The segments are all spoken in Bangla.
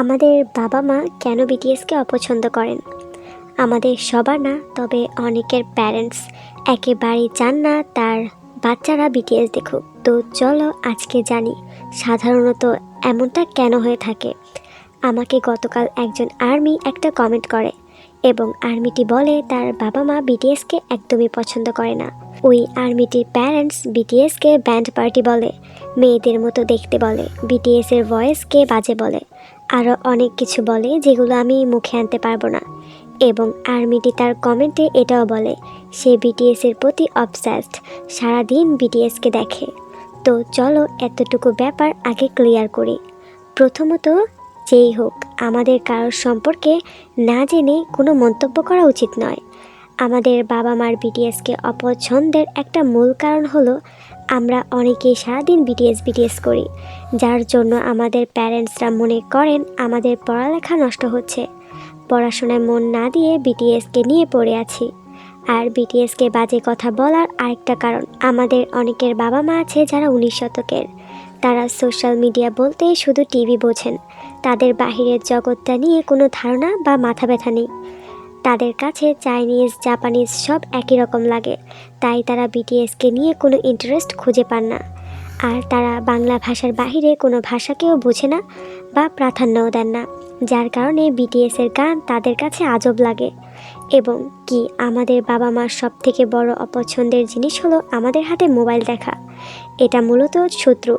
আমাদের বাবা মা কেন বিটিএসকে অপছন্দ করেন? আমাদের সবার না, তবে অনেকের প্যারেন্টস একেবারেই চান না তার বাচ্চারা বিটিএস দেখুক। তো চলো আজকে জানি, সাধারণত এমনটা কেন হয়ে থাকে। আমাকে গতকাল একজন আর্মি একটা কমেন্ট করে, এবং আর্মিটি বলে তার বাবা মা বিটিএসকে একদমই পছন্দ করে না। ওই আর্মিটির প্যারেন্টস বিটিএসকে ব্যান্ড পার্টি বলে, মেয়েদের মতো দেখতে বলে বিটিএসের ভয়েসকে বাজে বলে। আরও অনেক কিছু বলে যেগুলো আমি মুখে আনতে পারব না। এবং আর্মিটি তার কমেন্টে এটাও বলে, সে বিটিএসের প্রতি অবসেসড সারাদিন বিটিএসকে দেখে। তো চলো এতটুকু ব্যাপার আগে ক্লিয়ার করি। প্রথমত, যেই হোক, আমাদের কারোর সম্পর্কে না জেনে কোনো মন্তব্য করা উচিত নয়। আমাদের বাবা মার বিটিএসকে অপছন্দের একটা মূল কারণ হলো আমরা অনেকেই সারাদিন বিটিএস বিটিএস করি, যার জন্য আমাদের প্যারেন্টসরা মনে করেন আমাদের পড়ালেখা নষ্ট হচ্ছে। পড়াশোনায় মন না দিয়ে বিটিএসকে নিয়ে পড়ে আছি। আর বিটিএসকে বাজে কথা বলার আরেকটা কারণ, আমাদের অনেকের বাবা মা আছে যারা উনিশ শতকের। তারা সোশ্যাল মিডিয়া বলতে শুধু টিভি বোঝেন। তাদের বাহিরের জগৎটা নিয়ে কোনো ধারণা বা মাথা ব্যথা নেই। তাদের কাছে চাইনিজ, জাপানিজ সব একই রকম লাগে। তাই তারা বিটিএসকে নিয়ে কোনো ইন্টারেস্ট খুঁজে পান না। আর তারা বাংলা ভাষার বাহিরে কোনো ভাষাকেও বোঝে না বা প্রাধান্যও দেন না, যার কারণে বিটিএসের গান তাদের কাছে আজব লাগে। এবং কি আমাদের বাবা মার সব থেকে বড় অপছন্দের জিনিস হলো আমাদের হাতে মোবাইল দেখা। এটা মূলত শত্রু।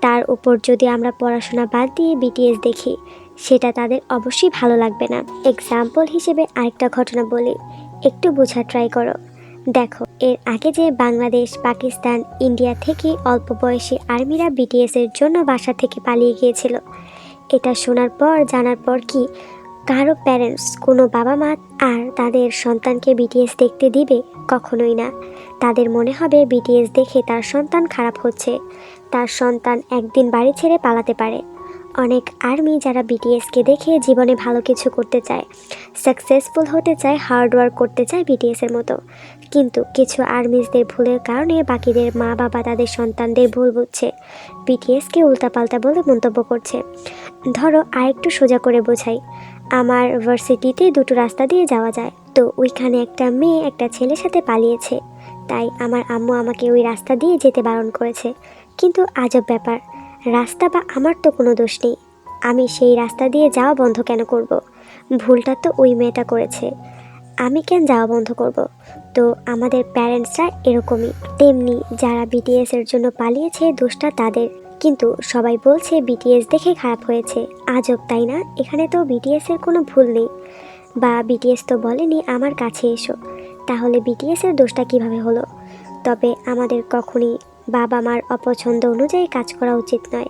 তার উপর যদি আমরা পড়াশোনা বাদ দিয়ে বিটিএস দেখি সেটা তাদের অবশ্যই ভালো লাগবে না। এক্সাম্পল হিসেবে আরেকটা ঘটনা বলি। একটু বোঝা ট্রাই করো। দেখো, এর আগে যে বাংলাদেশ, পাকিস্তান, ইন্ডিয়া থেকে অল্প বয়সী আর্মিরা বিটিএসের জন্য বাসা থেকে পালিয়ে গিয়েছিল। এটা শোনার পর, জানার পর কি কারও প্যারেন্টস কোনো বাবা মা আর তাদের সন্তানকে বিটিএস দেখতে দিবে? কখনোই না। তাদের মনে হবে বিটিএস দেখে তার সন্তান খারাপ হচ্ছে। তার সন্তান একদিন বাড়ি ছেড়ে পালাতে পারে। অনেক আর্মি যারা বিটিএসকে দেখে জীবনে ভালো কিছু করতে চায় সাকসেসফুল হতে চায় হার্ড ওয়ার্ক করতে চায় বিটিএসের মতো। কিন্তু কিছু আর্মিজদের ভুলের কারণে বাকিদের মা বাবা তাদের সন্তানদের ভুল বুঝছে। বিটিএসকে উল্টাপাল্টা বলে মন্তব্য করছে। ধরো আরেকটু সোজা করে বোঝাই, আমার ভার্সিটিতে দুটো রাস্তা দিয়ে যাওয়া যায়। তো ওইখানে একটা মেয়ে একটা ছেলের সাথে পালিয়েছে। তাই আমার আম্মু আমাকে ওই রাস্তা দিয়ে যেতে বারণ করেছে। কিন্তু আজব ব্যাপার রাস্তা বা আমার তো কোনো দোষ নেই। আমি সেই রাস্তা দিয়ে যাওয়া বন্ধ কেন করব। ভুলটা তো ওই মেয়েটা করেছে। আমি কেন যাওয়া বন্ধ করব। তো আমাদের প্যারেন্টসরা এরকমই। তেমনি যারা বিটিএস এর জন্য পালিয়েছে, দোষটা তাদের। কিন্তু সবাই বলছে বিটিএস দেখে খারাপ হয়েছে। আজব, তাই না? এখানে তো বিটিএস এর কোনো ভুল নেই। বা বিটিএস তো বলেনি আমার কাছে এসো। তাহলে বিটিএস এর দোষটা কীভাবে হলো? তবে আমাদের কখনই বাবা মার অপছন্দ অনুযায়ী কাজ করা উচিত নয়।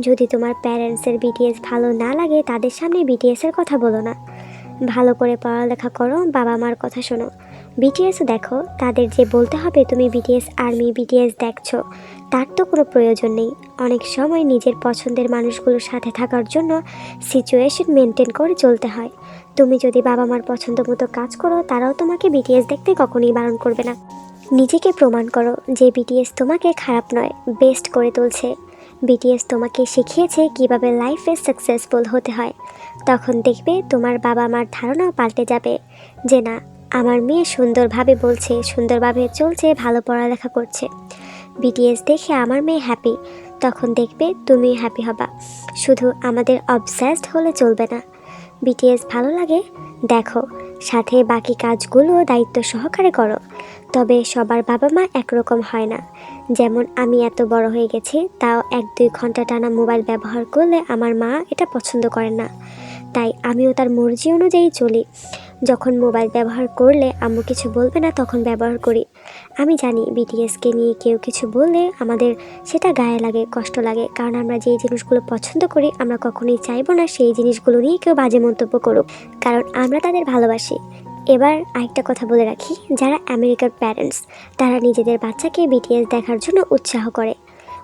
যদি তোমার প্যারেন্টসের বিটিএস ভালো না লাগে, তাদের সামনে বিটিএসের কথা বলো না। ভালো করে পড়ালেখা করো বাবা মার কথা শোনো। বিটিএসও দেখো, তাদের যে বলতে হবে, তুমি বিটিএস আর্মি, বিটিএস দেখছ, তার তো কোনো প্রয়োজন নেই। অনেক সময় নিজের পছন্দের মানুষগুলোর সাথে থাকার জন্য সিচুয়েশন মেনটেন করে চলতে হয়। তুমি যদি বাবা মার পছন্দ মতো কাজ করো, তারাও তোমাকে বিটিএস দেখতে কখনোই বারণ করবে না। নিজেকে প্রমাণ করো যে বিটিএস তোমাকে খারাপ নয় বেস্ট করে তুলছে। বিটিএস তোমাকে শিখিয়েছে কীভাবে লাইফে সাকসেসফুল হতে হয়। তখন দেখবে তোমার বাবা মার ধারণাও পাল্টে যাবে যে না আমার মেয়ে সুন্দরভাবে বলছে, সুন্দরভাবে চলছে, ভালো পড়ালেখা করছে। বিটিএস দেখে আমার মেয়ে হ্যাপি তখন দেখবে তুমি হ্যাপি হবা। শুধু আমাদের অবসেসড হলে চলবে না। বিটিএস ভালো লাগে? দেখো, সাথে বাকি কাজগুলো দায়িত্ব সহকারে করো। তবে সবার বাবা মা একরকম হয় না। যেমন আমি এত বড় হয়ে গেছি, তাও এক দুই ঘণ্টা টানা মোবাইল ব্যবহার করলে আমার মা এটা পছন্দ করেন না। তাই আমিও তার মর্জি অনুযায়ী চলি। যখন মোবাইল ব্যবহার করলে আম্মু কিছু বলবে না, তখন ব্যবহার করি। আমি জানি বিটিএসকে নিয়ে কেউ কিছু বললে আমাদের সেটা গায়ে লাগে, কষ্ট লাগে। কারণ আমরা যেই জিনিসগুলো পছন্দ করি, আমরা কখনোই চাইব না সেই জিনিসগুলো নিয়ে কেউ বাজে মন্তব্য করুক। কারণ আমরা তাদের ভালোবাসি। এবার আরেকটা কথা বলে রাখি, যারা আমেরিকার প্যারেন্টস তারা নিজেদের বাচ্চাকে বিটিএস দেখার জন্য উৎসাহ করে।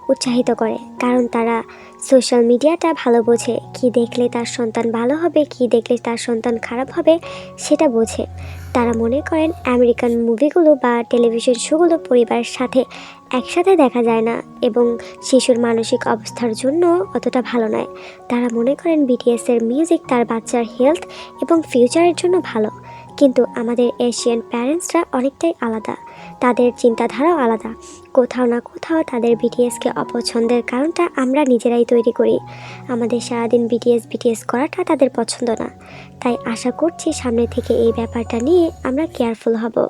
উৎসাহিত করে, কারণ তারা সোশ্যাল মিডিয়াটা ভালো বোঝে। কী দেখলে তার সন্তান ভালো হবে, কী দেখলে তার সন্তান খারাপ হবে, সেটা বোঝে। তারা মনে করেন আমেরিকান মুভিগুলো বা টেলিভিশন শোগুলো পরিবারের সাথে একসাথে দেখা যায় না এবং শিশুর মানসিক অবস্থার জন্য অতটা ভালো নয়। তারা মনে করেন বিটিএসের মিউজিক তার বাচ্চার হেলথ এবং ফিউচারের জন্য ভালো। কিন্তু আমাদের এশিয়ান প্যারেন্টসরা অনেকটাই আলাদা। তাদের চিন্তাধারাও আলাদা। কোথাও না কোথাও তাদের বিটিএসকে অপছন্দের কারণটা আমরা নিজেরাই তৈরি করি। আমাদের সারাদিন বিটিএস বিটিএস করাটা তাদের পছন্দ না। তাই আশা করছি সামনে থেকে এই ব্যাপারটা নিয়ে আমরা কেয়ারফুল হব।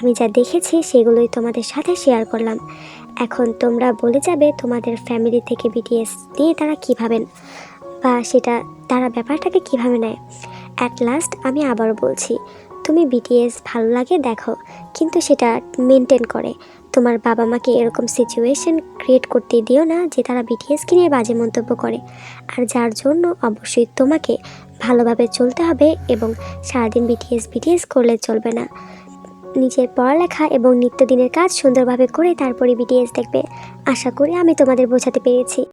আমি যা দেখেছি সেগুলোই তোমাদের সাথে শেয়ার করলাম। এখন তোমরা বলে যাবে তোমাদের ফ্যামিলি থেকে বিটিএস নিয়ে তারা কী ভাবেন? বা সেটা, তারা ব্যাপারটাকে কীভাবে নেয়? অ্যাট লাস্ট আমি আবারও বলছি তুমি বিটিএস ভালো লাগে, দেখো। কিন্তু সেটা মেনটেন করে। তোমার বাবা মাকে এরকম সিচুয়েশন ক্রিয়েট করতে দিও না যে তারা বিটিএসকে নিয়ে বাজে মন্তব্য করে। আর যার জন্য অবশ্যই তোমাকে ভালোভাবে চলতে হবে এবং সারাদিন বিটিএস বিটিএস করলে চলবে না। নিজের পড়ালেখা এবং নিত্যদিনের কাজ সুন্দরভাবে করে তারপরে বিটিএস দেখবে। আশা করি আমি তোমাদের বোঝাতে পেরেছি।